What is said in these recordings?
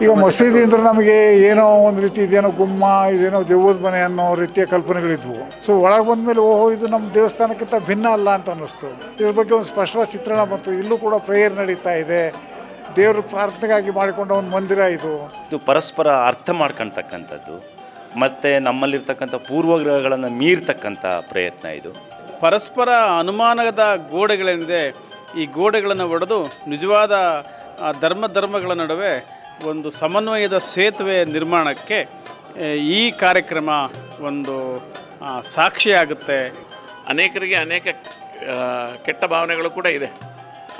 ಈಗ ಮಸೀದಿ ಅಂದ್ರೆ ನಮಗೆ ಏನೋ ಒಂದು ರೀತಿ ಇದೇನೋ ಗುಮ್ಮ ಇದೇನೋ ದೆವ್ವದ ಮನೆ ಅನ್ನೋ ರೀತಿಯ ಕಲ್ಪನೆಗಳಿದ್ವು. ಸೊ ಒಳಗೆ ಬಂದಮೇಲೆ ಓಹೋ ಇದು ನಮ್ಮ ದೇವಸ್ಥಾನಕ್ಕಿಂತ ಭಿನ್ನ ಅಲ್ಲ ಅಂತ ಅನ್ನಿಸ್ತು. ಇದ್ರ ಬಗ್ಗೆ ಒಂದು ಸ್ಪಷ್ಟವಾದ ಚಿತ್ರಣ ಬಂತು. ಇಲ್ಲೂ ಕೂಡ ಪ್ರೇಯರ್ ನಡೀತಾ ಇದೆ. ದೇವರು ಪ್ರಾರ್ಥನೆಗಾಗಿ ಮಾಡಿಕೊಂಡ ಒಂದು ಮಂದಿರ ಇದು. ಇದು ಪರಸ್ಪರ ಅರ್ಥ ಮಾಡ್ಕೊಳ್ತಕ್ಕಂಥದ್ದು ಮತ್ತು ನಮ್ಮಲ್ಲಿರ್ತಕ್ಕಂಥ ಪೂರ್ವಗ್ರಹಗಳನ್ನು ಮೀರ್ತಕ್ಕಂಥ ಪ್ರಯತ್ನ ಇದು. ಪರಸ್ಪರ ಅನುಮಾನದ ಗೋಡೆಗಳೇನಿದೆ ಈ ಗೋಡೆಗಳನ್ನು ಒಡೆದು ನಿಜವಾದ ಆ, ಧರ್ಮ ಧರ್ಮಗಳ ನಡುವೆ ಒಂದು ಸಮನ್ವಯದ ಸೇತುವೆ ನಿರ್ಮಾಣಕ್ಕೆ ಈ ಕಾರ್ಯಕ್ರಮ ಒಂದು ಸಾಕ್ಷಿಯಾಗುತ್ತೆ. ಅನೇಕರಿಗೆ ಅನೇಕ ಕೆಟ್ಟ ಭಾವನೆಗಳು ಕೂಡ ಇದೆ.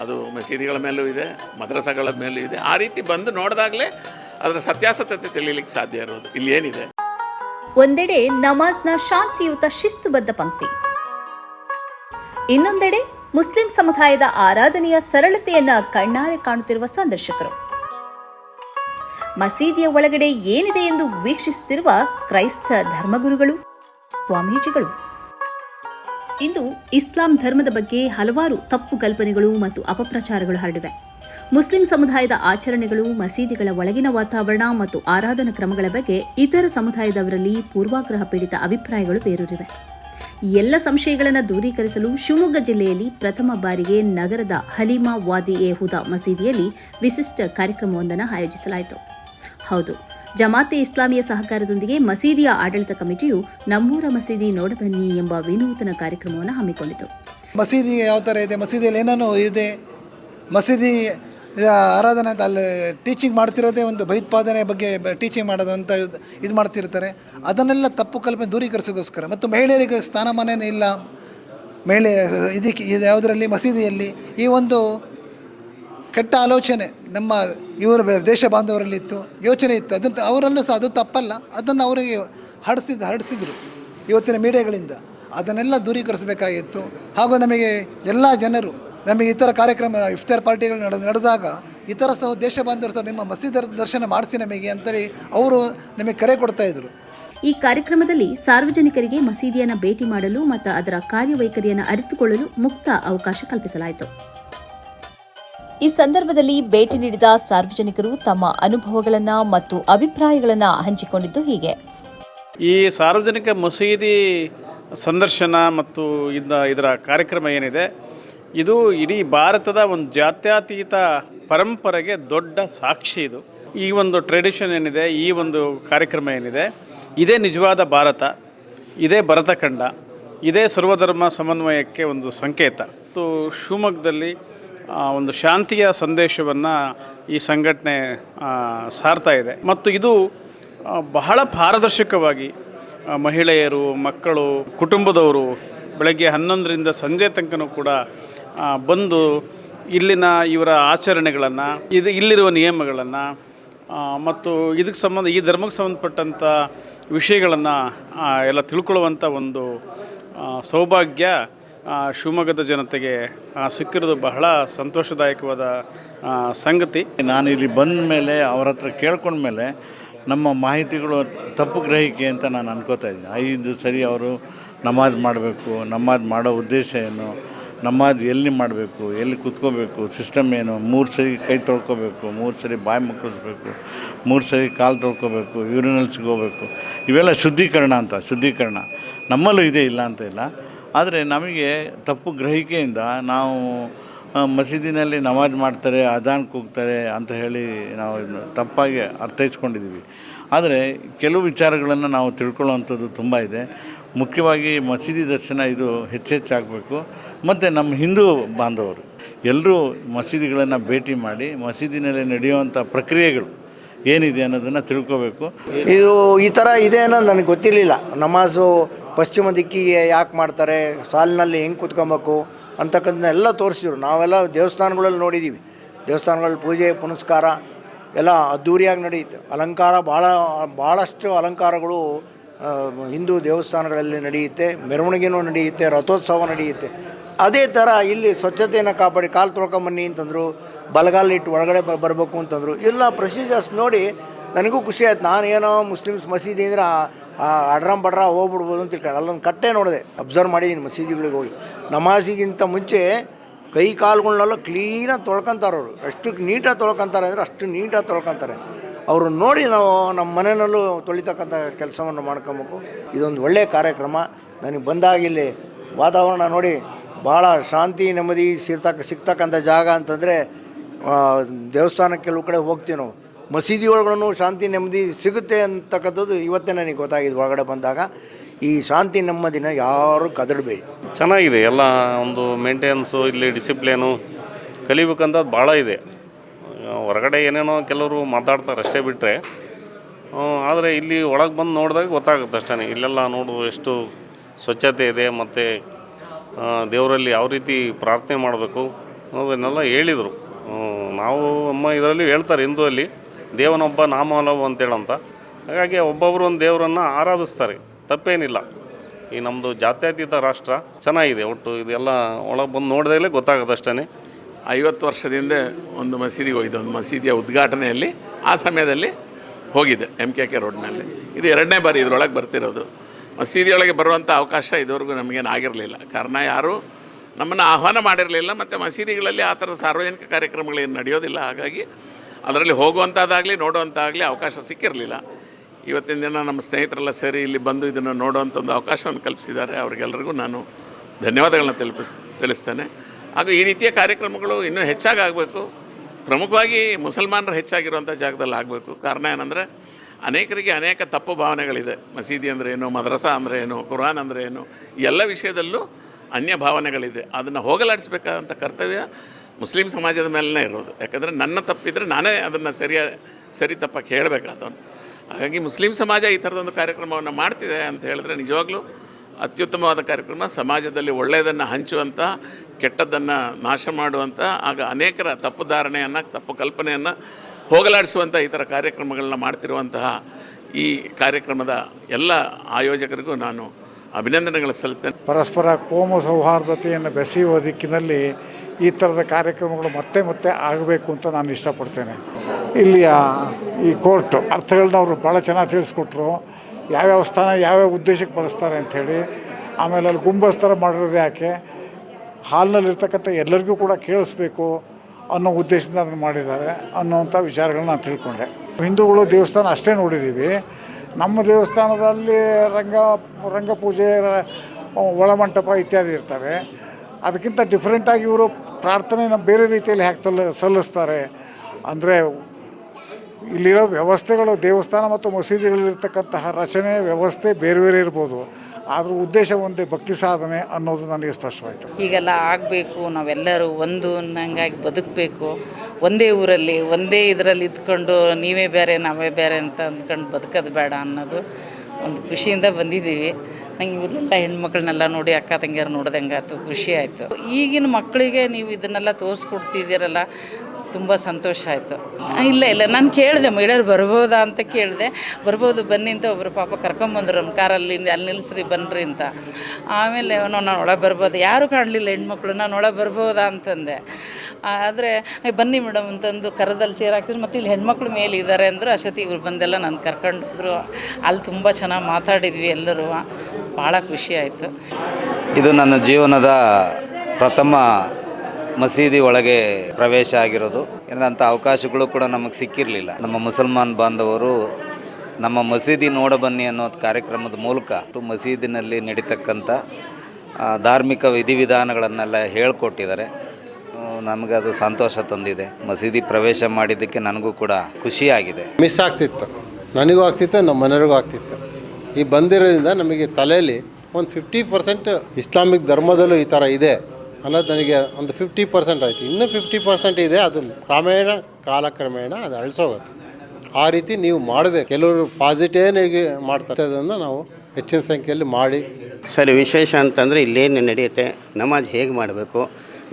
ಅದು ಮಸೀದಿಗಳ ಮೇಲೂ ಇದೆ ಮದ್ರಸಗಳ ಮೇಲೂ ಇದೆ. ಆ ರೀತಿ ಬಂದು ನೋಡಿದಾಗಲೇ ಅದರ ಸತ್ಯಾಸತ್ಯತೆ ತಿಳಿಲಿಕ್ಕೆ ಸಾಧ್ಯ ಇರೋದು. ಇಲ್ಲಿ ಏನಿದೆ? ಒಂದೆಡೆ ನಮಾಜ್ನ ಶಾಂತಿಯುತ ಶಿಸ್ತುಬದ್ಧ ಪಂಕ್ತಿ. ಇನ್ನೊಂದೆಡೆ ಮುಸ್ಲಿಂ ಸಮುದಾಯದ ಆರಾಧನೆಯ ಸರಳತೆಯನ್ನ ಕಣ್ಣಾರೆ ಕಾಣುತ್ತಿರುವ ಸಂದರ್ಶಕರು. ಮಸೀದಿಯ ಒಳಗಡೆ ಏನಿದೆ ಎಂದು ವೀಕ್ಷಿಸುತ್ತಿರುವ ಕ್ರೈಸ್ತ ಧರ್ಮಗುರುಗಳು, ಸ್ವಾಮೀಜಿಗಳು. ಇಂದು ಇಸ್ಲಾಂ ಧರ್ಮದ ಬಗ್ಗೆ ಹಲವಾರು ತಪ್ಪು ಕಲ್ಪನೆಗಳು ಮತ್ತು ಅಪಪ್ರಚಾರಗಳು ಹರಡಿವೆ. ಮುಸ್ಲಿಂ ಸಮುದಾಯದ ಆಚರಣೆಗಳು, ಮಸೀದಿಗಳ ಒಳಗಿನ ವಾತಾವರಣ ಮತ್ತು ಆರಾಧನಾ ಕ್ರಮಗಳ ಬಗ್ಗೆ ಇತರ ಸಮುದಾಯದವರಲ್ಲಿ ಪೂರ್ವಾಗ್ರಹ ಪೀಡಿತ ಅಭಿಪ್ರಾಯಗಳು ಬೇರೂರಿವೆ. ಎಲ್ಲ ಸಂಶಯಗಳನ್ನು ದೂರೀಕರಿಸಲು ಶಿವಮೊಗ್ಗ ಜಿಲ್ಲೆಯಲ್ಲಿ ಪ್ರಥಮ ಬಾರಿಗೆ ನಗರದ ಹಲೀಮಾ ವಾದಿ ಎ ಮಸೀದಿಯಲ್ಲಿ ವಿಶಿಷ್ಟ ಕಾರ್ಯಕ್ರಮವೊಂದನ್ನು ಆಯೋಜಿಸಲಾಯಿತು. ಹೌದು. ಜಮಾತೆ ಇಸ್ಲಾಮಿಯ ಸಹಕಾರದೊಂದಿಗೆ ಮಸೀದಿಯ ಆಡಳಿತ ಕಮಿಟಿಯು ನಮ್ಮೂರ ಮಸೀದಿ ನೋಡಬನ್ನಿ ಎಂಬ ವಿನೂತನ ಕಾರ್ಯಕ್ರಮವನ್ನು ಹಮ್ಮಿಕೊಂಡಿತು. ಮಸೀದಿ ಯಾವ ಥರ ಇದೆ? ಮಸೀದಿಯಲ್ಲಿ ಏನೇನೋ ಇದೆ? ಮಸೀದಿ ಆರಾಧನೆ ಅಲ್ಲಿ ಟೀಚಿಂಗ್ ಮಾಡ್ತಿರೋದೇ ಒಂದು ಭಯೋತ್ಪಾದನೆ ಬಗ್ಗೆ ಟೀಚಿಂಗ್ ಮಾಡೋದು ಅಂತ ಇದು- ಇದು ಮಾಡ್ತಿರ್ತಾರೆ. ಅದನ್ನೆಲ್ಲ ತಪ್ಪು ಕಲ್ಪನೆ ದೂರೀಕರಿಸೋಕ್ಕೋಸ್ಕರ ಮತ್ತು ಮಹಿಳೆಯರಿಗೆ ಸ್ಥಾನಮಾನನೇ ಇಲ್ಲ. ಮಹಿಳೆ, ಇದಕ್ಕೆ, ಇದು ಯಾವುದರಲ್ಲಿ? ಮಸೀದಿಯಲ್ಲಿ. ಈ ಒಂದು ಕೆಟ್ಟ ಆಲೋಚನೆ, ನಮ್ಮ ಇವರ ದೇಶ ಬಾಂಧವರಲ್ಲಿತ್ತು ಯೋಚನೆ ಇತ್ತು, ಅದನ್ನು ಅವರಲ್ಲೂ ಸಹ ಅದು ತಪ್ಪಲ್ಲ, ಅದನ್ನು ಅವರಿಗೆ ಹಡಿಸಿದ ಹರಡಿಸಿದರು ಇವತ್ತಿನ ಮೀಡಿಯಾಗಳಿಂದ. ಅದನ್ನೆಲ್ಲ ದೂರೀಕರಿಸಬೇಕಾಗಿತ್ತು. ಹಾಗೂ ನಮಗೆ ಎಲ್ಲ ಜನರು, ನಮಗೆ ಇತರ ಕಾರ್ಯಕ್ರಮ, ಇಫ್ತಾರ್ ಪಾರ್ಟಿಗಳು ನಡೆದು ನಡೆದಾಗ ಇತರ ಸಹ ದೇಶ ಬಾಂಧವರು ಸಹ ನಿಮ್ಮ ಮಸೀದರ ದರ್ಶನ ಮಾಡಿಸಿ ನಮಗೆ ಅಂತೇಳಿ ಅವರು ನಮಗೆ ಕರೆ ಕೊಡ್ತಾಯಿದ್ರು ಈ ಕಾರ್ಯಕ್ರಮದಲ್ಲಿ ಸಾರ್ವಜನಿಕರಿಗೆ ಮಸೀದಿಯನ್ನು ಭೇಟಿ ಮಾಡಲು ಮತ್ತು ಅದರ ಕಾರ್ಯವೈಖರಿಯನ್ನು ಅರಿತುಕೊಳ್ಳಲು ಮುಕ್ತ ಅವಕಾಶ ಕಲ್ಪಿಸಲಾಯಿತು. ಈ ಸಂದರ್ಭದಲ್ಲಿ ಭೇಟಿ ನೀಡಿದ ಸಾರ್ವಜನಿಕರು ತಮ್ಮ ಅನುಭವಗಳನ್ನು ಮತ್ತು ಅಭಿಪ್ರಾಯಗಳನ್ನು ಹಂಚಿಕೊಂಡಿದ್ದು ಹೀಗೆ. ಈ ಸಾರ್ವಜನಿಕ ಮಸೀದಿ ಸಂದರ್ಶನ ಮತ್ತು ಇದ ಇದರ ಕಾರ್ಯಕ್ರಮ ಏನಿದೆ, ಇದು ಇಡೀ ಭಾರತದ ಒಂದು ಜಾತ್ಯತೀತ ಪರಂಪರೆಗೆ ದೊಡ್ಡ ಸಾಕ್ಷಿ ಇದು. ಈ ಒಂದು ಟ್ರೆಡಿಷನ್ ಏನಿದೆ, ಈ ಒಂದು ಕಾರ್ಯಕ್ರಮ ಏನಿದೆ, ಇದೇ ನಿಜವಾದ ಭಾರತ, ಇದೇ ಭರತಖಂಡ, ಇದೇ ಸರ್ವಧರ್ಮ ಸಮನ್ವಯಕ್ಕೆ ಒಂದು ಸಂಕೇತ. ಮತ್ತು ಶಿವಮೊಗ್ಗದಲ್ಲಿ ಒಂದು ಶಾಂತಿಯ ಸಂದೇಶವನ್ನು ಈ ಸಂಘಟನೆ ಸಾರ್ತಾ ಇದೆ. ಮತ್ತು ಇದು ಬಹಳ ಪಾರದರ್ಶಕವಾಗಿ ಮಹಿಳೆಯರು, ಮಕ್ಕಳು, ಕುಟುಂಬದವರು ಬೆಳಗ್ಗೆ ಹನ್ನೊಂದರಿಂದ ಸಂಜೆ ತನಕನೂ ಕೂಡ ಬಂದು ಇಲ್ಲಿನ ಇವರ ಆಚರಣೆಗಳನ್ನು, ಇದು, ಇಲ್ಲಿರುವ ನಿಯಮಗಳನ್ನು ಮತ್ತು ಇದಕ್ಕೆ ಸಂಬಂಧ, ಈ ಧರ್ಮಕ್ಕೆ ಸಂಬಂಧಪಟ್ಟಂಥ ವಿಷಯಗಳನ್ನು ಎಲ್ಲ ತಿಳ್ಕೊಳ್ಳುವಂಥ ಒಂದು ಸೌಭಾಗ್ಯ ಶಿವಮೊಗ್ಗದ ಜನತೆಗೆ ಸಿಕ್ಕಿರೋದು ಬಹಳ ಸಂತೋಷದಾಯಕವಾದ ಸಂಗತಿ. ನಾನು ಇಲ್ಲಿ ಬಂದ ಮೇಲೆ, ಅವ್ರ ಹತ್ರ ಕೇಳ್ಕೊಂಡ್ಮೇಲೆ ನಮ್ಮ ಮಾಹಿತಿಗಳು ತಪ್ಪು ಗ್ರಹಿಕೆ ಅಂತ ನಾನು ಅನ್ಕೋತಾ ಇದ್ದೀನಿ. ಐದು ಸರಿ ಅವರು ನಮಾಜ್ ಮಾಡಬೇಕು, ನಮಾಜ್ ಮಾಡೋ ಉದ್ದೇಶ ಏನು, ನಮಾಜ್ ಎಲ್ಲಿ ಮಾಡಬೇಕು, ಎಲ್ಲಿ ಕುತ್ಕೋಬೇಕು, ಸಿಸ್ಟಮ್ ಏನು, ಮೂರು ಸರಿ ಕೈ ತೊಳ್ಕೊಬೇಕು, ಮೂರು ಸರಿ ಬಾಯಿ ಮುಕ್ಕಳಿಸ್ಬೇಕು ಮೂರು ಸರಿ ಕಾಲು ತೊಳ್ಕೋಬೇಕು, ಯೂರಿನಲ್ಸ್ಗೆ ಹೋಗ್ಬೇಕು. ಇವೆಲ್ಲ ಶುದ್ಧೀಕರಣ ಅಂತ, ಶುದ್ಧೀಕರಣ. ನಮ್ಮಲ್ಲೂ ಇದೆ ಇಲ್ಲ ಅಂತ ಇಲ್ಲ. ಆದರೆ ನಮಗೆ ತಪ್ಪು ಗ್ರಹಿಕೆಯಿಂದ ನಾವು ಮಸೀದಿನಲ್ಲಿ ನಮಾಜ್ ಮಾಡ್ತಾರೆ, ಅಜಾನ್ ಕೂಗ್ತಾರೆ ಅಂತ ಹೇಳಿ ನಾವು ತಪ್ಪಾಗಿ ಅರ್ಥೈಸ್ಕೊಂಡಿದ್ದೀವಿ. ಆದರೆ ಕೆಲವು ವಿಚಾರಗಳನ್ನು ನಾವು ತಿಳ್ಕೊಳ್ಳುವಂಥದ್ದು ತುಂಬ ಇದೆ. ಮುಖ್ಯವಾಗಿ ಮಸೀದಿ ದರ್ಶನ ಇದು ಹೆಚ್ಚೆಚ್ಚಾಗಬೇಕು. ಮತ್ತು ನಮ್ಮ ಹಿಂದೂ ಬಾಂಧವರು ಎಲ್ಲರೂ ಮಸೀದಿಗಳನ್ನು ಭೇಟಿ ಮಾಡಿ ಮಸೀದಿನಲ್ಲಿ ನಡೆಯುವಂಥ ಪ್ರಕ್ರಿಯೆಗಳು ಏನಿದೆ ಅನ್ನೋದನ್ನು ತಿಳ್ಕೋಬೇಕು. ಇದು ಈ ಥರ ಇದೆ ಅನ್ನೋದು ನನಗೆ ಗೊತ್ತಿರಲಿಲ್ಲ. ನಮಾಜು ಪಶ್ಚಿಮ ದಿಕ್ಕಿಗೆ ಯಾಕೆ ಮಾಡ್ತಾರೆ, ಸಾಲಿನಲ್ಲಿ ಹೆಂಗೆ ಕುತ್ಕೊಬೇಕು ಅಂತಕ್ಕಂಥ ಎಲ್ಲ ತೋರಿಸಿದ್ರು. ನಾವೆಲ್ಲ ದೇವಸ್ಥಾನಗಳಲ್ಲಿ ನೋಡಿದ್ದೀವಿ ದೇವಸ್ಥಾನಗಳಲ್ಲಿ ಪೂಜೆ, ಪುನಸ್ಕಾರ ಎಲ್ಲ ಅದ್ಧೂರಿಯಾಗಿ ನಡೆಯುತ್ತೆ. ಅಲಂಕಾರ ಭಾಳ, ಭಾಳಷ್ಟು ಅಲಂಕಾರಗಳು ಹಿಂದೂ ದೇವಸ್ಥಾನಗಳಲ್ಲಿ ನಡೆಯುತ್ತೆ. ಮೆರವಣಿಗೆನೂ ನಡೆಯುತ್ತೆ, ರಥೋತ್ಸವ ನಡೆಯುತ್ತೆ. ಅದೇ ಥರ ಇಲ್ಲಿ ಸ್ವಚ್ಛತೆಯನ್ನು ಕಾಪಾಡಿ, ಕಾಲು ತೊಳ್ಕೊಂಬನ್ನಿ ಅಂತಂದರು ಬಲಗಾಲಿಟ್ಟು ಒಳಗಡೆ ಬ, ಬರಬೇಕು ಅಂತಂದರು, ಎಲ್ಲ ಪ್ರೊಸೀಜರ್ಸ್ ನೋಡಿ ನನಗೂ ಖುಷಿ ಆಯ್ತು. ನಾನು ಏನೋ ಮುಸ್ಲಿಮ್ಸ್ ಮಸೀದಿ ಅಂದರೆ ಅಡ್ರಂ ಬಡ್ರ ಹೋಗ್ಬಿಡ್ಬೋದು ಅಂತ ತಿಳ್ಕೊಂಡು ಅಲ್ಲೊಂದು ಕಟ್ಟೆ ನೋಡಿದೆ. ಅಬ್ಸರ್ವ್ ಮಾಡಿದ್ದೀನಿ ಮಸೀದಿಗಳಿಗೆ ಹೋಗಿ. ನಮಾಜಿಗಿಂತ ಮುಂಚೆ ಕೈ ಕಾಲುಗಳನ್ನೆಲ್ಲ ಕ್ಲೀನಾಗಿ ತೊಳ್ಕೊಂತಾರೆ ಅವರು. ಎಷ್ಟು ನೀಟಾಗಿ ತೊಳ್ಕೊಂತಾರೆ ಅಂದರೆ ಅಷ್ಟು ನೀಟಾಗಿ ತೊಳ್ಕೊಂತಾರೆ. ಅವರು ನೋಡಿ ನಾವು ನಮ್ಮ ಮನೆಯಲ್ಲೂ ತೊಳಿತಕ್ಕಂಥ ಕೆಲಸವನ್ನು ಮಾಡ್ಕೊಬೇಕು. ಇದೊಂದು ಒಳ್ಳೆಯ ಕಾರ್ಯಕ್ರಮ. ನನಗೆ ಬಂದಾಗ ಇಲ್ಲಿ ವಾತಾವರಣ ನೋಡಿ ಭಾಳ ಶಾಂತಿ, ನೆಮ್ಮದಿ ಸಿಗ್ತಕ್ಕ ಸಿಗ್ತಕ್ಕಂಥ ಜಾಗ ಅಂತಂದರೆ ದೇವಸ್ಥಾನಕ್ಕೆ ಕೆಲವು ಕಡೆ ಹೋಗ್ತೀವಿ ನಾವು. ಮಸೀದಿ ಒಳಗೂ ಶಾಂತಿ ನೆಮ್ಮದಿ ಸಿಗುತ್ತೆ ಅಂತಕ್ಕಂಥದ್ದು ಇವತ್ತೇ ನನಗೆ ಗೊತ್ತಾಗಿದೆ. ಒಳಗಡೆ ಬಂದಾಗ ಈ ಶಾಂತಿ ನೆಮ್ಮದಿನ ಯಾರು ಕದಡಬೇಡಿ. ಚೆನ್ನಾಗಿದೆ. ಎಲ್ಲ ಒಂದು ಮೇಂಟೆನೆನ್ಸು, ಇಲ್ಲಿ ಡಿಸಿಪ್ಲಿನು ಕಲಿಬೇಕಂತ ಭಾಳ ಇದೆ. ಹೊರಗಡೆ ಏನೇನೋ ಕೆಲವರು ಮಾತಾಡ್ತಾರೆ ಅಷ್ಟೇ ಬಿಟ್ಟರೆ ಆದರೆ ಇಲ್ಲಿ ಒಳಗೆ ಬಂದು ನೋಡಿದಾಗ ಗೊತ್ತಾಗುತ್ತೆ ಅಷ್ಟೇ ಇಲ್ಲೆಲ್ಲ ನೋಡು ಎಷ್ಟು ಸ್ವಚ್ಛತೆ ಇದೆ ಮತ್ತು ದೇವರಲ್ಲಿ ಯಾವ ರೀತಿ ಪ್ರಾರ್ಥನೆ ಮಾಡಬೇಕು ಅನ್ನೋದನ್ನೆಲ್ಲ ಹೇಳಿದರು. ನಾವು ನಮ್ಮ ಇದರಲ್ಲಿ ಹೇಳ್ತಾರೆ ಹಿಂದೂಯಲ್ಲಿ ದೇವನೊಬ್ಬ ನಾಮಲವು ಅಂತೇಳಂತ. ಹಾಗಾಗಿ ಒಬ್ಬೊಬ್ಬರು ಒಂದು ದೇವರನ್ನು ಆರಾಧಿಸ್ತಾರೆ. ತಪ್ಪೇನಿಲ್ಲ. ಈ ನಮ್ಮದು ಜಾತ್ಯತೀತ ರಾಷ್ಟ್ರ ಚೆನ್ನಾಗಿದೆ. ಒಟ್ಟು ಇದೆಲ್ಲ ಒಳಗೆ ಬಂದು ನೋಡಿದಾಗಲೇ ಗೊತ್ತಾಗುತ್ತೆ ಅಷ್ಟೇ ಐವತ್ತು ವರ್ಷದಿಂದ ಒಂದು ಮಸೀದಿಗೆ ಹೋಗಿದ್ದೆ. ಒಂದು ಮಸೀದಿಯ ಉದ್ಘಾಟನೆಯಲ್ಲಿ ಆ ಸಮಯದಲ್ಲಿ ಹೋಗಿದ್ದೆ ಎಂ ಕೆ ಕೆ ರೋಡ್ನಲ್ಲಿ ಇದು ಎರಡನೇ ಬಾರಿ ಇದರೊಳಗೆ ಬರ್ತಿರೋದು. ಮಸೀದಿಯೊಳಗೆ ಬರುವಂಥ ಅವಕಾಶ ಇದುವರೆಗೂ ನಮಗೇನು ಆಗಿರಲಿಲ್ಲ. ಕಾರಣ ಯಾರೂ? ನಮ್ಮನ್ನು ಆಹ್ವಾನ ಮಾಡಿರಲಿಲ್ಲ. ಮತ್ತು ಮಸೀದಿಗಳಲ್ಲಿ ಆ ಥರದ ಸಾರ್ವಜನಿಕ ಕಾರ್ಯಕ್ರಮಗಳೇನು ನಡೆಯೋದಿಲ್ಲ. ಹಾಗಾಗಿ ಅದರಲ್ಲಿ ಹೋಗುವಂಥದ್ದಾಗಲಿ ನೋಡುವಂಥಾಗಲಿ ಅವಕಾಶ ಸಿಕ್ಕಿರಲಿಲ್ಲ. ಇವತ್ತಿನ ದಿನ ನಮ್ಮ ಸ್ನೇಹಿತರೆಲ್ಲ ಸೇರಿ ಇಲ್ಲಿ ಬಂದು ಇದನ್ನು ನೋಡುವಂಥ ಒಂದು ಅವಕಾಶವನ್ನು ಕಲ್ಪಿಸಿದ್ದಾರೆ. ಅವರಿಗೆಲ್ಲರಿಗೂ ನಾನು ಧನ್ಯವಾದಗಳನ್ನ ತಲುಪಿಸ್ ತಿಳಿಸ್ತೇನೆ. ಹಾಗೂ ಈ ರೀತಿಯ ಕಾರ್ಯಕ್ರಮಗಳು ಇನ್ನೂ ಹೆಚ್ಚಾಗಿ ಆಗಬೇಕು. ಪ್ರಮುಖವಾಗಿ ಮುಸಲ್ಮಾನರು ಹೆಚ್ಚಾಗಿರುವಂಥ ಜಾಗದಲ್ಲಿ ಆಗಬೇಕು. ಕಾರಣ ಏನಂದರೆ, ಅನೇಕರಿಗೆ ಅನೇಕ ತಪ್ಪು ಭಾವನೆಗಳಿದೆ. ಮಸೀದಿ ಅಂದರೆ ಏನು, ಮದ್ರಸಾ ಅಂದರೆ ಏನು, ಕುರಾನ್ ಅಂದರೆ ಏನು ಎಲ್ಲ ವಿಷಯದಲ್ಲೂ ಅನ್ಯ ಭಾವನೆಗಳಿದೆ. ಅದನ್ನು ಹೋಗಲಾಡಿಸ್ಬೇಕಾದಂಥ ಕರ್ತವ್ಯ ಮುಸ್ಲಿಂ ಸಮಾಜದ ಮೇಲೇ ಇರೋದು. ಯಾಕಂದರೆ ನನ್ನ ತಪ್ಪಿದರೆ ನಾನೇ ಅದನ್ನು ಸರಿಯ, ಸರಿ ತಪ್ಪಕ್ಕೆ ಹೇಳಬೇಕಾದವನು. ಹಾಗಾಗಿ ಮುಸ್ಲಿಂ ಸಮಾಜ ಈ ಥರದೊಂದು ಕಾರ್ಯಕ್ರಮವನ್ನು ಮಾಡ್ತಿದೆ ಅಂತ ಹೇಳಿದ್ರೆ ನಿಜವಾಗ್ಲೂ ಅತ್ಯುತ್ತಮವಾದ ಕಾರ್ಯಕ್ರಮ. ಸಮಾಜದಲ್ಲಿ ಒಳ್ಳೆಯದನ್ನು ಹಂಚುವಂಥ ಕೆಟ್ಟದ್ದನ್ನು ನಾಶ ಮಾಡುವಂಥ ಆಗ ಅನೇಕರ ತಪ್ಪು ಧಾರಣೆಯನ್ನು, ತಪ್ಪು ಕಲ್ಪನೆಯನ್ನು ಹೋಗಲಾಡಿಸುವಂಥ ಈ ಥರ ಕಾರ್ಯಕ್ರಮಗಳನ್ನ ಮಾಡ್ತಿರುವಂತಹ ಈ ಕಾರ್ಯಕ್ರಮದ ಎಲ್ಲ ಆಯೋಜಕರಿಗೂ ನಾನು ಅಭಿನಂದನೆಗಳು ಸಲ್ಲಿಸ್ತೇನೆ. ಪರಸ್ಪರ ಕೋಮು ಸೌಹಾರ್ದತೆಯನ್ನು ಬೆಸೆಯುವ ದಿಕ್ಕಿನಲ್ಲಿ ಈ ಥರದ ಕಾರ್ಯಕ್ರಮಗಳು ಮತ್ತೆ ಮತ್ತೆ ಆಗಬೇಕು ಅಂತ ನಾನು ಇಷ್ಟಪಡ್ತೇನೆ. ಇಲ್ಲಿಯ ಈ ಕೋರ್ಟ್ ಅರ್ಥಗಳನ್ನ ಅವರು ಭಾಳ ಚೆನ್ನಾಗಿ ತಿಳಿಸ್ಕೊಟ್ರು. ಯಾವ್ಯಾವ ಸ್ಥಾನ, ಯಾವ್ಯಾವ ಉದ್ದೇಶಕ್ಕೆ ಬಳಸ್ತಾರೆ ಅಂಥೇಳಿ ಆಮೇಲೆ ಅಲ್ಲಿ ಗುಂಬಸ್ ಥರ ಮಾಡಿರೋದು ಯಾಕೆ? ಹಾಲ್ನಲ್ಲಿರ್ತಕ್ಕಂಥ ಎಲ್ಲರಿಗೂ ಕೂಡ ಕೇಳಿಸ್ಬೇಕು ಅನ್ನೋ ಉದ್ದೇಶದಿಂದ ಅದನ್ನು ಮಾಡಿದ್ದಾರೆ ಅನ್ನೋವಂಥ ವಿಚಾರಗಳನ್ನ ನಾನು ತಿಳ್ಕೊಂಡೆ. ಹಿಂದೂಗಳು ದೇವಸ್ಥಾನ ಅಷ್ಟೇ ನೋಡಿದ್ದೀವಿ ನಮ್ಮ ದೇವಸ್ಥಾನದಲ್ಲಿ ರಂಗ, ರಂಗಪೂಜೆ ಒಳಮಂಟಪ ಇತ್ಯಾದಿ ಇರ್ತವೆ. ಅದಕ್ಕಿಂತ ಡಿಫ್ರೆಂಟಾಗಿ ಇವರು ಪ್ರಾರ್ಥನೆನ ಬೇರೆ ರೀತಿಯಲ್ಲಿ ಹ್ಯಾಕ್ ತಲ್ಲ ಸಲ್ಲಿಸ್ತಾರೆ. ಅಂದರೆ ಇಲ್ಲಿರೋ ವ್ಯವಸ್ಥೆಗಳು ದೇವಸ್ಥಾನ ಮತ್ತು ಮಸೀದಿಗಳಲ್ಲಿರ್ತಕ್ಕಂತಹ ರಚನೆ ವ್ಯವಸ್ಥೆ ಬೇರೆ ಬೇರೆ ಇರ್ಬೋದು. ಆದರೂ ಉದ್ದೇಶ ಒಂದೇ ಭಕ್ತಿ ಸಾಧನೆ ಅನ್ನೋದು ನನಗೆ ಸ್ಪಷ್ಟವಾಯಿತು. ಈಗೆಲ್ಲ ಆಗಬೇಕು, ನಾವೆಲ್ಲರೂ ಒಂದು ಅನ್ನಂಗಾಗಿ ಬದುಕಬೇಕು. ಒಂದೇ ಊರಲ್ಲಿ, ಒಂದೇ ಇದರಲ್ಲಿ ಇದ್ಕೊಂಡು ನೀವೇ ಬೇರೆ, ನಾವೇ ಬೇರೆ ಅಂತ ಅಂದ್ಕೊಂಡು ಬದುಕೋದು ಬೇಡ ಅನ್ನೋದು ಒಂದು ಖುಷಿಯಿಂದ ಬಂದಿದ್ದೀವಿ. ನಂಗೆ ಇವರೆಲ್ಲ ಹೆಣ್ಮಕ್ಳನ್ನೆಲ್ಲ ನೋಡಿ ಅಕ್ಕ ತಂಗಿಯರು ನೋಡ್ದಂಗೆ ಆಯ್ತು, ಖುಷಿ ಆಯಿತು. ಈಗಿನ ಮಕ್ಕಳಿಗೆ ನೀವು ಇದನ್ನೆಲ್ಲ ತೋರಿಸ್ಕೊಡ್ತಿದ್ದೀರಲ್ಲ, ತುಂಬ ಸಂತೋಷ ಆಯಿತು. ಇಲ್ಲ ಇಲ್ಲ, ನಾನು ಕೇಳಿದೆ, ಮಹಿಳೆಯರು ಬರ್ಬೋದಾ ಅಂತ ಕೇಳಿದೆ. ಬರ್ಬೋದು, ಬನ್ನಿ ಅಂತ ಒಬ್ಬರು ಪಾಪ ಕರ್ಕೊಂಬಂದ್ರು ನಮ್ಮ ಕಾರಲ್ಲಿ ಅಲ್ಲಿ ನಿಲ್ಲಿಸ್ರಿ ಬನ್ನಿರಿ ಅಂತ. ಆಮೇಲೆ ನಾನು ಒಳಗೆ ಬರ್ಬೋದು. ಯಾರೂ ಕಾಣಲಿಲ್ಲ ಹೆಣ್ಮಕ್ಳು, ನಾನು ಒಳಗೆ ಬರ್ಬೋದಾ ಅಂತಂದೆ. ಆದರೆ ಬನ್ನಿ ಮೇಡಮ್ ಅಂತಂದು ಕರದಲ್ಲಿ ಚೇರ್ ಹಾಕಿದ್ರು, ಮತ್ತು ಇಲ್ಲಿ ಹೆಣ್ಮಕ್ಳು ಮೇಲೆ ಇದ್ದಾರೆ ಅಂದರು ಅಷ್ಟೊತ್ತಿಗೆ ಇವ್ರು ಬಂದೆಲ್ಲ ನಾನು ಕರ್ಕೊಂಡು ಹೋದರು. ಅಲ್ಲಿ ತುಂಬ ಚೆನ್ನಾಗಿ ಮಾತಾಡಿದ್ವಿ ಎಲ್ಲರೂ. ಭಾಳ ಖುಷಿ ಆಯಿತು. ಇದು ನನ್ನ ಜೀವನದ ಪ್ರಥಮ ಮಸೀದಿ ಒಳಗೆ ಪ್ರವೇಶ ಆಗಿರೋದು. ಏನಂತ ಅಂಥ ಅವಕಾಶಗಳು ಕೂಡ ನಮಗೆ ಸಿಕ್ಕಿರಲಿಲ್ಲ. ನಮ್ಮ ಮುಸಲ್ಮಾನ್ ಬಾಂಧವರು ನಮ್ಮ ಮಸೀದಿ ನೋಡಬನ್ನಿ ಅನ್ನೋ ಕಾರ್ಯಕ್ರಮದ ಮೂಲಕ ಮಸೀದಿನಲ್ಲಿ ನಡೀತಕ್ಕಂಥ ಧಾರ್ಮಿಕ ವಿಧಿವಿಧಾನಗಳನ್ನೆಲ್ಲ ಹೇಳ್ಕೊಟ್ಟಿದ್ದಾರೆ. ನಮಗೆ ಅದು ಸಂತೋಷ ತಂದಿದೆ. ಮಸೀದಿ ಪ್ರವೇಶ ಮಾಡಿದ್ದಕ್ಕೆ ನನಗೂ ಕೂಡ ಖುಷಿಯಾಗಿದೆ. ಮಿಸ್ ಆಗ್ತಿತ್ತು. ನನಗೂ ಆಗ್ತಿತ್ತು ನಮ್ಮ ಮನೆಯವ್ರಿಗೂ ಆಗ್ತಿತ್ತು. ಈ ಬಂದಿರೋದ್ರಿಂದ ನಮಗೆ ತಲೆಯಲ್ಲಿ ಒಂದು ಫಿಫ್ಟಿ ಪರ್ಸೆಂಟ್ ಇಸ್ಲಾಮಿಕ್ ಧರ್ಮದಲ್ಲೂ ಈ ಥರ ಇದೆ ಅನ್ನೋದು ನನಗೆ ಒಂದು ಫಿಫ್ಟಿ ಪರ್ಸೆಂಟ್ ಆಯಿತು. ಇನ್ನೂ ಫಿಫ್ಟಿ ಪರ್ಸೆಂಟ್ ಇದೆ, ಅದು ಕ್ರಮೇಣ, ಕಾಲಕ್ರಮೇಣ ಅದು ಅಳಿಸೋಗುತ್ತೆ. ಆ ರೀತಿ ನೀವು ಮಾಡಬೇಕು. ಕೆಲವರು ಪಾಸಿಟಿವ್ನಾಗಿ ಮಾಡ್ತಾರೆ ಅದನ್ನು ನಾವು ಹೆಚ್ಚಿನ ಸಂಖ್ಯೆಯಲ್ಲಿ ಮಾಡಿ. ಸರ್, ವಿಶೇಷ ಅಂತಂದರೆ ಇಲ್ಲೇನು ನಡೆಯುತ್ತೆ? ನಮಾಜ್ ಹೇಗೆ ಮಾಡಬೇಕು?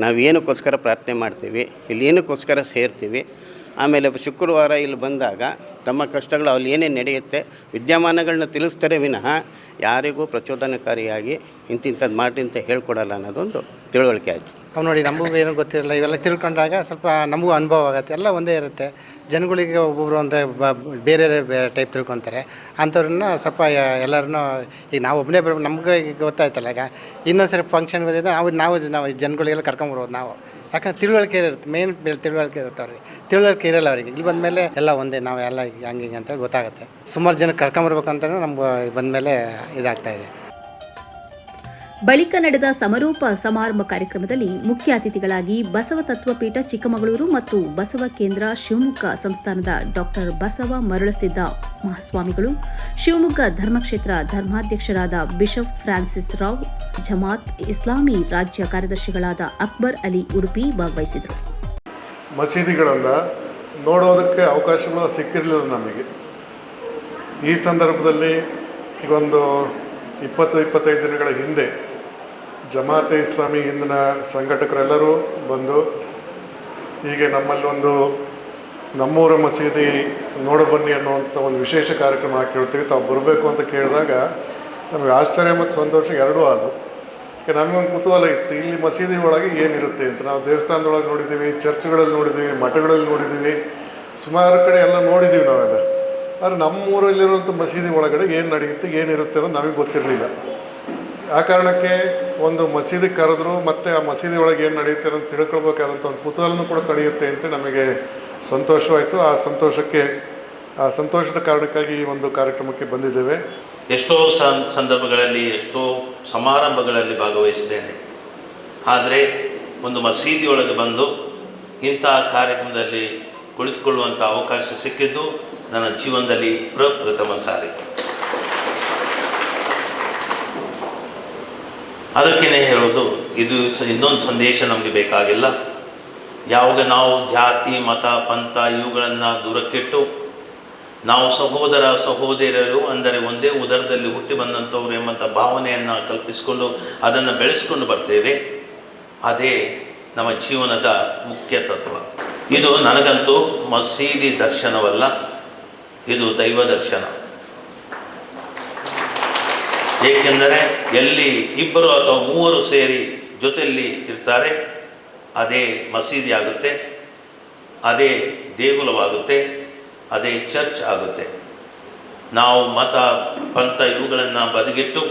ನಾವು ಏನಕ್ಕೋಸ್ಕರ ಪ್ರಾರ್ಥನೆ ಮಾಡ್ತೀವಿ? ಇಲ್ಲಿ ಏನಕ್ಕೋಸ್ಕರ ಸೇರ್ತೀವಿ? ಆಮೇಲೆ ಶುಕ್ರವಾರ ಇಲ್ಲಿ ಬಂದಾಗ ತಮ್ಮ ಕಷ್ಟಗಳು ಅಲ್ಲಿ ಏನೇನು ನಡೆಯುತ್ತೆ ವಿದ್ಯಮಾನಗಳನ್ನ ತಿಳಿಸ್ತಾರೆ ವಿನಃ ಯಾರಿಗೂ ಪ್ರಚೋದನಕಾರಿಯಾಗಿ ಇಂತಿಂಥದ್ದು ಮಾಡಿ ಅಂತ ಹೇಳ್ಕೊಡಲ್ಲ ಅನ್ನೋದೊಂದು ತಿಳುವಳಿಕೆ ಆಯಿತು. ಅವು ನೋಡಿ ನಮಗೂ ಏನೂ ಗೊತ್ತಿರಲ್ಲ, ಇವೆಲ್ಲ ತಿಳ್ಕೊಂಡಾಗ ಸ್ವಲ್ಪ ನಮಗೂ ಅನುಭವ ಆಗುತ್ತೆ. ಎಲ್ಲ ಒಂದೇ ಇರುತ್ತೆ. ಜನಗಳಿಗೆ ಒಬ್ಬೊಬ್ಬರು ಬ, ಬೇರೆ ಬೇರೆ ಟೈಪ್ ತಿಳ್ಕೊತಾರೆ. ಅಂಥವ್ರನ್ನ ಸ್ವಲ್ಪ ಎಲ್ಲರನ್ನೂ ಈಗ ನಾವು ಒಬ್ಬನೇ ಬರ್ಬೋದು ನಮಗೆ ಗೊತ್ತಾಯ್ತಲ್ಲ ಈಗ. ಇನ್ನೊಂದು ಸರಿ ಫಂಕ್ಷನ್ ಬಂದಿದ್ದ ನಾವು ನಾವು ನಾವು ಜನಗಳಿಗೆಲ್ಲ ಕರ್ಕೊಂಬರ್ಬೋದು ನಾವು. ಯಾಕಂದ್ರೆ ತಿಳುವಳಿಕೆ ಇರುತ್ತೆ ಮೇನ್ ತಿಳುವಳಿಕೆ ಇರುತ್ತೆ ಅವ್ರಿಗೆ. ತಿಳುವಳಿಕೆ ಇರಲ್ಲ ಅವರಿಗೆ. ಇಲ್ಲಿ ಬಂದಮೇಲೆ ಎಲ್ಲ ಒಂದೇ, ನಾವು ಎಲ್ಲ ಹಂಗೆ ಹಿಂಗೆ ಅಂತೇಳಿ ಗೊತ್ತಾಗುತ್ತೆ. ಸುಮಾರು ಜನ ಕರ್ಕೊಂಬರ್ಬೇಕಂತ ನಮ್ಗೆ ಬಂದಮೇಲೆ ಇದಾಗ್ತಾ ಇದೆ. ಬಳಿಕ ನಡೆದ ಸಮಾರೋಪ ಸಮಾರಂಭ ಕಾರ್ಯಕ್ರಮದಲ್ಲಿ ಮುಖ್ಯ ಅತಿಥಿಗಳಾಗಿ ಬಸವ ತತ್ವಪೀಠ ಚಿಕ್ಕಮಗಳೂರು ಮತ್ತು ಬಸವ ಕೇಂದ್ರ ಶಿವಮೊಗ್ಗ ಸಂಸ್ಥಾನದ ಡಾಕ್ಟರ್ ಬಸವ ಮರಳಸಿದ್ದ ಮಹಾಸ್ವಾಮಿಗಳು, ಶಿವಮೊಗ್ಗ ಧರ್ಮಕ್ಷೇತ್ರ ಧರ್ಮಾಧ್ಯಕ್ಷರಾದ ಬಿಷಪ್ ಫ್ರಾನ್ಸಿಸ್ ರಾವ್, ಜಮಾತ್ ಇಸ್ಲಾಮಿ ರಾಜ್ಯ ಕಾರ್ಯದರ್ಶಿಗಳಾದ ಅಕ್ಬರ್ ಅಲಿ ಉಡುಪಿ ಭಾಗವಹಿಸಿದರು. ಮಸೀದಿಗಳನ್ನು ನೋಡೋದಕ್ಕೆ ಅವಕಾಶಗಳು ಸಿಕ್ಕಿರಲಿಲ್ಲ ನಮಗೆ. ಈ ಸಂದರ್ಭದಲ್ಲಿ ಈಗೊಂದು ಇಪ್ಪತ್ತು, ಇಪ್ಪತ್ತೈದು ದಿನಗಳ ಹಿಂದೆ ಜಮಾತೆ ಇಸ್ಲಾಮಿ ಹಿಂದಿನ ಸಂಘಟಕರೆಲ್ಲರೂ ಬಂದು ಹೀಗೆ ನಮ್ಮಲ್ಲಿ ಒಂದು ನಮ್ಮೂರ ಮಸೀದಿ ನೋಡ ಬನ್ನಿ ಅನ್ನುವಂಥ ಒಂದು ವಿಶೇಷ ಕಾರ್ಯಕ್ರಮ ಹಾಕಿರ್ತೀವಿ ತಾವು ಬರಬೇಕು ಅಂತ ಕೇಳಿದಾಗ ನಮಗೆ ಆಶ್ಚರ್ಯ ಮತ್ತು ಸಂತೋಷ ಎರಡೂ ಆದವು. ನಮಗೊಂದು ಕುತೂಹಲ ಇತ್ತು. ಇಲ್ಲಿ ಮಸೀದಿ ಒಳಗೆ ಏನಿರುತ್ತೆ ಅಂತ. ನಾವು ದೇವಸ್ಥಾನದೊಳಗೆ ನೋಡಿದ್ದೀವಿ, ಚರ್ಚ್ಗಳಲ್ಲಿ ನೋಡಿದ್ದೀವಿ, ಮಠಗಳಲ್ಲಿ ನೋಡಿದ್ದೀವಿ. ಸುಮಾರು ಕಡೆ ಎಲ್ಲ ನೋಡಿದ್ದೀವಿ ನಾವೆಲ್ಲ. ಆದರೆ ನಮ್ಮೂರಲ್ಲಿರುವಂಥ ಮಸೀದಿ ಒಳಗಡೆ ಏನು ನಡೆಯುತ್ತೆ, ಏನಿರುತ್ತೆ ಅನ್ನೋದು ನಮಗೆ ಗೊತ್ತಿರಲಿಲ್ಲ. ಆ ಕಾರಣಕ್ಕೆ ಒಂದು ಮಸೀದಿ ಕರೆದ್ರು ಮತ್ತು ಆ ಮಸೀದಿ ಒಳಗೆ ಏನು ನಡೆಯುತ್ತೆ ಅಂತ ತಿಳ್ಕೊಳ್ಬೇಕಾದಂಥ ಒಂದು ಕುತೂಹಲನೂ ಕೂಡ ತಡೆಯುತ್ತೆ ಅಂತ ನಮಗೆ ಸಂತೋಷವಾಯಿತು. ಆ ಸಂತೋಷಕ್ಕೆ, ಆ ಸಂತೋಷದ ಕಾರಣಕ್ಕಾಗಿ ಈ ಒಂದು ಕಾರ್ಯಕ್ರಮಕ್ಕೆ ಬಂದಿದ್ದೇವೆ. ಎಷ್ಟೋ ಸಂದರ್ಭಗಳಲ್ಲಿ, ಎಷ್ಟೋ ಸಮಾರಂಭಗಳಲ್ಲಿ ಭಾಗವಹಿಸಿದ್ದೇನೆ ಆದರೆ ಒಂದು ಮಸೀದಿಯೊಳಗೆ ಬಂದು ಇಂತಹ ಕಾರ್ಯಕ್ರಮದಲ್ಲಿ ಕುಳಿತುಕೊಳ್ಳುವಂಥ ಅವಕಾಶ ಸಿಕ್ಕಿದ್ದು ನನ್ನ ಜೀವನದಲ್ಲಿ ಪ್ರಪ್ರಥಮ ಸಾರಿ. ಅದಕ್ಕೇ ಹೇಳೋದು ಇದು ಇನ್ನೊಂದು ಸಂದೇಶ ನಮಗೆ ಬೇಕಾಗಿಲ್ಲ. ಯಾವಾಗ ನಾವು ಜಾತಿ, ಮತ, ಪಂಥ ಇವುಗಳನ್ನು ದೂರಕ್ಕಿಟ್ಟು, ನಾವು ಸಹೋದರ, ಸಹೋದರಿಯರು ಅಂದರೆ ಒಂದೇ ಉದರದಲ್ಲಿ ಹುಟ್ಟಿ ಬಂದಂಥವ್ರು ಎಂಬಂಥ ಭಾವನೆಯನ್ನು ಕಲ್ಪಿಸಿಕೊಂಡು ಅದನ್ನು ಬೆಳೆಸ್ಕೊಂಡು ಬರ್ತೇವೆ, ಅದೇ ನಮ್ಮ ಜೀವನದ ಮುಖ್ಯ ತತ್ವ. ಇದು ನನಗಂತೂ ಮಸೀದಿ ದರ್ಶನವಲ್ಲ, ಇದು ದೈವ ದರ್ಶನ. ಏಕೆಂದರೆ ಎಲ್ಲಿ ಇಬ್ಬರು ಅಥವಾ ಮೂವರು ಸೇರಿ ಜೊತೆಯಲ್ಲಿ ಇರ್ತಾರೆ, ಅದೇ ಮಸೀದಿ ಆಗುತ್ತೆ, ಅದೇ ದೇಗುಲವಾಗುತ್ತೆ, ಅದೇ ಚರ್ಚ್ ಆಗುತ್ತೆ. ನಾವು ಮತ, ಪಂಥ ಇವುಗಳನ್ನು ಬದಿಗಿಟ್ಟು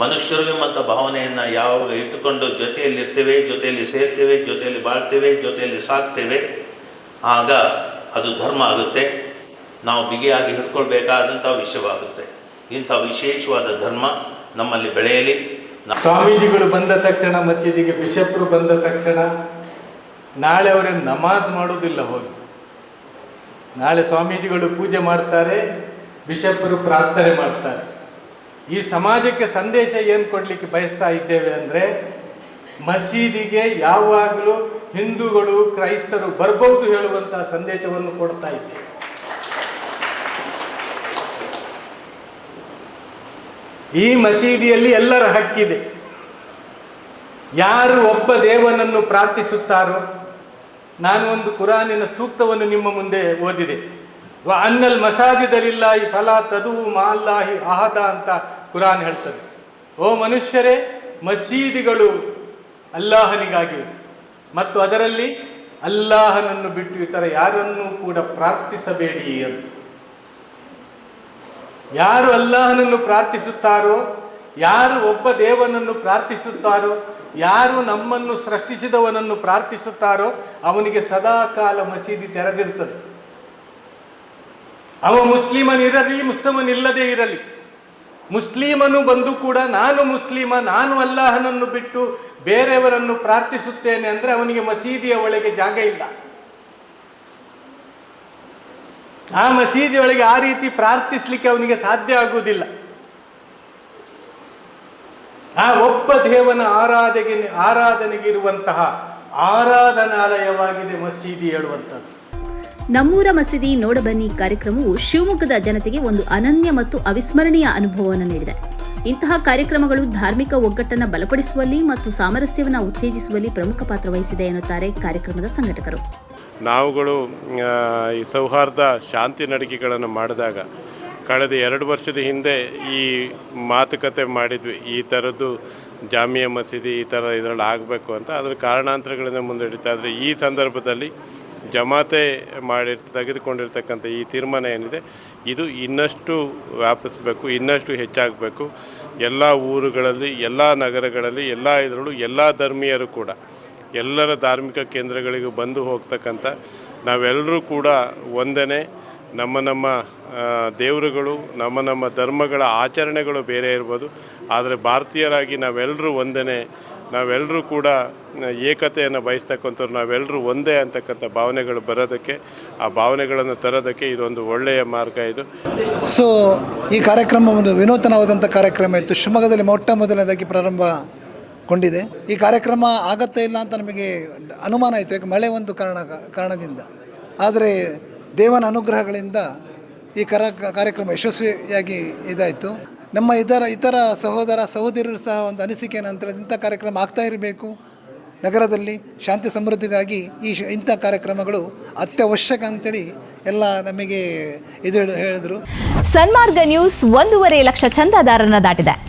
ಮನುಷ್ಯರು ಎಂಬಂತ ಭಾವನೆಯನ್ನು ಯಾವಾಗ ಇಟ್ಟುಕೊಂಡು ಜೊತೆಯಲ್ಲಿರ್ತೇವೆ ಜೊತೆಯಲ್ಲಿ ಸೇರ್ತೇವೆ, ಜೊತೆಯಲ್ಲಿ ಬಾಳ್ತೇವೆ, ಜೊತೆಯಲ್ಲಿ ಸಾಕ್ತೇವೆ, ಆಗ ಅದು ಧರ್ಮ ಆಗುತ್ತೆ. ನಾವು ಬಿಗಿಯಾಗಿ ಹಿಡ್ಕೊಳ್ಬೇಕಾದಂಥ ವಿಷಯವಾಗುತ್ತೆ. ಇಂಥ ವಿಶೇಷವಾದ ಧರ್ಮ ನಮ್ಮಲ್ಲಿ ಬೆಳೆಯಲಿ. ಸ್ವಾಮೀಜಿಗಳು ಬಂದ ತಕ್ಷಣ, ಮಸೀದಿಗೆ ಬಿಷಪ್ರು ಬಂದ ತಕ್ಷಣ, ನಾಳೆ ಅವರೇನು ನಮಾಜ್ ಮಾಡೋದಿಲ್ಲ ಹೋಗಿ. ನಾಳೆ ಸ್ವಾಮೀಜಿಗಳು ಪೂಜೆ ಮಾಡ್ತಾರೆ, ಬಿಷಪ್ರು ಪ್ರಾರ್ಥನೆ ಮಾಡ್ತಾರೆ. ಈ ಸಮಾಜಕ್ಕೆ ಸಂದೇಶ ಏನು ಕೊಡಲಿಕ್ಕೆ ಬಯಸ್ತಾ ಇದ್ದೇವೆ ಅಂದರೆ, ಮಸೀದಿಗೆ ಯಾವಾಗಲೂ ಹಿಂದೂಗಳು, ಕ್ರೈಸ್ತರು ಬರ್ಬೋದು ಹೇಳುವಂತಹ ಸಂದೇಶವನ್ನು ಕೊಡ್ತಾ ಇದ್ದೇವೆ. ಈ ಮಸೀದಿಯಲ್ಲಿ ಎಲ್ಲರ ಹಕ್ಕಿದೆ. ಯಾರು ಒಬ್ಬ ದೇವನನ್ನು ಪ್ರಾರ್ಥಿಸುತ್ತಾರೋ, ನಾನು ಒಂದು ಕುರಾನಿನ ಸೂಕ್ತವನ್ನು ನಿಮ್ಮ ಮುಂದೆ ಓದಿದೆ. ಅನ್ನಲ್ ಮಸಾಜಿದಲಿಲ್ಲ ಈ ಫಲ ತದು ಮಾಲ್ಲಾಹಿ ಅಹದ ಅಂತ ಕುರಾನ್ ಹೇಳ್ತದೆ. ಓ ಮನುಷ್ಯರೇ, ಮಸೀದಿಗಳು ಅಲ್ಲಾಹನಿಗಾಗಿವೆ ಮತ್ತು ಅದರಲ್ಲಿ ಅಲ್ಲಾಹನನ್ನು ಬಿಟ್ಟು ಇತರ ಯಾರನ್ನೂ ಕೂಡ ಪ್ರಾರ್ಥಿಸಬೇಡಿ ಅಂತ ಯಾರು ಅಲ್ಲಾಹನನ್ನು ಪ್ರಾರ್ಥಿಸುತ್ತಾರೋ, ಯಾರು ಒಬ್ಬ ದೇವನನ್ನು ಪ್ರಾರ್ಥಿಸುತ್ತಾರೋ, ಯಾರು ನಮ್ಮನ್ನು ಸೃಷ್ಟಿಸಿದವನನ್ನು ಪ್ರಾರ್ಥಿಸುತ್ತಾರೋ, ಅವನಿಗೆ ಸದಾಕಾಲ ಮಸೀದಿ ತೆರೆದಿರ್ತದೆ ಅವ ಮುಸ್ಲಿಮನಿರಲಿ, ಮುಸ್ಲಿಮನಿಲ್ಲದೆ ಇರಲಿ. ಮುಸ್ಲಿಮನು ಬಂದು ಕೂಡ ನಾನು ಮುಸ್ಲಿಮ, ನಾನು ಅಲ್ಲಾಹನನ್ನು ಬಿಟ್ಟು ಬೇರೆಯವರನ್ನು ಪ್ರಾರ್ಥಿಸುತ್ತೇನೆ ಅಂದರೆ ಅವನಿಗೆ ಮಸೀದಿಯ ಒಳಗೆ ಜಾಗ ಇಲ್ಲ. ಆ ಮಸೀದಿಯೊಳಗೆ ಆ ರೀತಿ ಪ್ರಾರ್ಥಿಸ್ಲಿಕ್ಕೆ ಅವನಿಗೆ ಸಾಧ್ಯ ಆಗುವುದಿಲ್ಲ. ಆ ಒಬ್ಬ ದೇವನ ಆರಾಧನೆಗೆ ಆರಾಧನೆಗಿರುವಂತಹ ಆರಾಧನಾಲಯವಾಗಿದೆ ಮಸೀದಿ ಹೇಳುವಂಥದ್ದು. ನಮ್ಮೂರ ಮಸೀದಿ ನೋಡಬನ್ನಿ ಕಾರ್ಯಕ್ರಮವು ಶಿವಮೊಗ್ಗದ ಜನತೆಗೆ ಒಂದು ಅನನ್ಯ ಮತ್ತು ಅವಿಸ್ಮರಣೀಯ ಅನುಭವವನ್ನು ನೀಡಿದೆ. ಇಂತಹ ಕಾರ್ಯಕ್ರಮಗಳು ಧಾರ್ಮಿಕ ಒಗ್ಗಟ್ಟನ್ನು ಬಲಪಡಿಸುವಲ್ಲಿ ಮತ್ತು ಸಾಮರಸ್ಯವನ್ನು ಉತ್ತೇಜಿಸುವಲ್ಲಿ ಪ್ರಮುಖ ಪಾತ್ರ ವಹಿಸಿದೆ ಎನ್ನುತ್ತಾರೆ ಕಾರ್ಯಕ್ರಮದ ಸಂಘಟಕರು. ನಾವುಗಳು ಈ ಸೌಹಾರ್ದ, ಶಾಂತಿ ನಡಿಗೆಗಳನ್ನು ಮಾಡಿದಾಗ ಕಳೆದ ಎರಡು ವರ್ಷದ ಹಿಂದೆ ಈ ಮಾತುಕತೆ ಮಾಡಿದ್ವಿ. ಈ ಥರದ್ದು ಜಾಮಿಯಾ ಮಸೀದಿ ಈ ಥರ ಇದರಲ್ಲಿ ಆಗಬೇಕು ಅಂತ. ಅದರ ಕಾರಣಾಂತರಗಳಿಂದ ಮುಂದಡಿತಾ ಆದರೆ ಈ ಸಂದರ್ಭದಲ್ಲಿ ಜಮಾತೆ ಮಾಡಿ ತೆಗೆದುಕೊಂಡಿರ್ತಕ್ಕಂಥ ಈ ತೀರ್ಮಾನ ಏನಿದೆ, ಇದು ಇನ್ನಷ್ಟು ವ್ಯಾಪಿಸಬೇಕು, ಇನ್ನಷ್ಟು ಹೆಚ್ಚಾಗಬೇಕು. ಎಲ್ಲ ಊರುಗಳಲ್ಲಿ, ಎಲ್ಲ ನಗರಗಳಲ್ಲಿ, ಎಲ್ಲ ಇದರಲ್ಲೂ ಎಲ್ಲ ಧರ್ಮೀಯರು ಕೂಡ ಎಲ್ಲರ ಧಾರ್ಮಿಕ ಕೇಂದ್ರಗಳಿಗೂ ಬಂದು ಹೋಗ್ತಕ್ಕಂಥ ನಾವೆಲ್ಲರೂ ಕೂಡ ಒಂದನೇ ನಮ್ಮ ನಮ್ಮ ದೇವರುಗಳು, ನಮ್ಮ ನಮ್ಮ ಧರ್ಮಗಳ ಆಚರಣೆಗಳು ಬೇರೆ ಇರ್ಬೋದು. ಆದರೆ ಭಾರತೀಯರಾಗಿ ನಾವೆಲ್ಲರೂ ಒಂದನೇ, ನಾವೆಲ್ಲರೂ ಕೂಡ ಏಕತೆಯನ್ನು ಬಯಸ್ತಕ್ಕಂಥವ್ರು, ನಾವೆಲ್ಲರೂ ಒಂದೇ ಅಂತಕ್ಕಂಥ ಭಾವನೆಗಳು ಬರೋದಕ್ಕೆ, ಆ ಭಾವನೆಗಳನ್ನು ತರೋದಕ್ಕೆ ಇದೊಂದು ಒಳ್ಳೆಯ ಮಾರ್ಗ ಇದು. ಸೊ ಈ ಕಾರ್ಯಕ್ರಮ ಒಂದು ವಿನೂತನವಾದಂಥ ಕಾರ್ಯಕ್ರಮ ಇತ್ತು. ಶಿವಮೊಗ್ಗದಲ್ಲಿ ಮೊಟ್ಟ ಮೊದಲನೇದಾಗಿ ಪ್ರಾರಂಭಗೊಂಡಿದೆ ಈ ಕಾರ್ಯಕ್ರಮ ಆಗತ್ತೆ ಇಲ್ಲ ಅಂತ ನಮಗೆ ಅನುಮಾನ ಆಯಿತು ಯಾಕೆ ಮಳೆ ಒಂದು ಕಾರಣ, ಕಾರಣದಿಂದ. ಆದರೆ ದೇವನ ಅನುಗ್ರಹಗಳಿಂದ ಈ ಕರ, ಕಾರ್ಯಕ್ರಮ ಯಶಸ್ವಿಯಾಗಿ ಇದಾಯಿತು. ನಮ್ಮ ಇದರ, ಇತರ ಸಹೋದರ ಸಹೋದರರು ಸಹ ಒಂದು ಅನಿಸಿಕೆ ಏನಂತೇಳಿ ಇಂಥ ಕಾರ್ಯಕ್ರಮ ಆಗ್ತಾ ಇರಬೇಕು. ನಗರದಲ್ಲಿ ಶಾಂತಿ ಸಮೃದ್ಧಿಗಾಗಿ ಈ ಇಂಥ ಕಾರ್ಯಕ್ರಮಗಳು ಅತ್ಯವಶ್ಯಕ ಅಂತೇಳಿ ಎಲ್ಲ ನಮಗೆ ಇದು ಹೇಳಿ- ಹೇಳಿದರು. ಸನ್ಮಾರ್ಗ ನ್ಯೂಸ್ ಒಂದೂವರೆ ಲಕ್ಷ ಚಂದಾದಾರನ ದಾಟಿದೆ.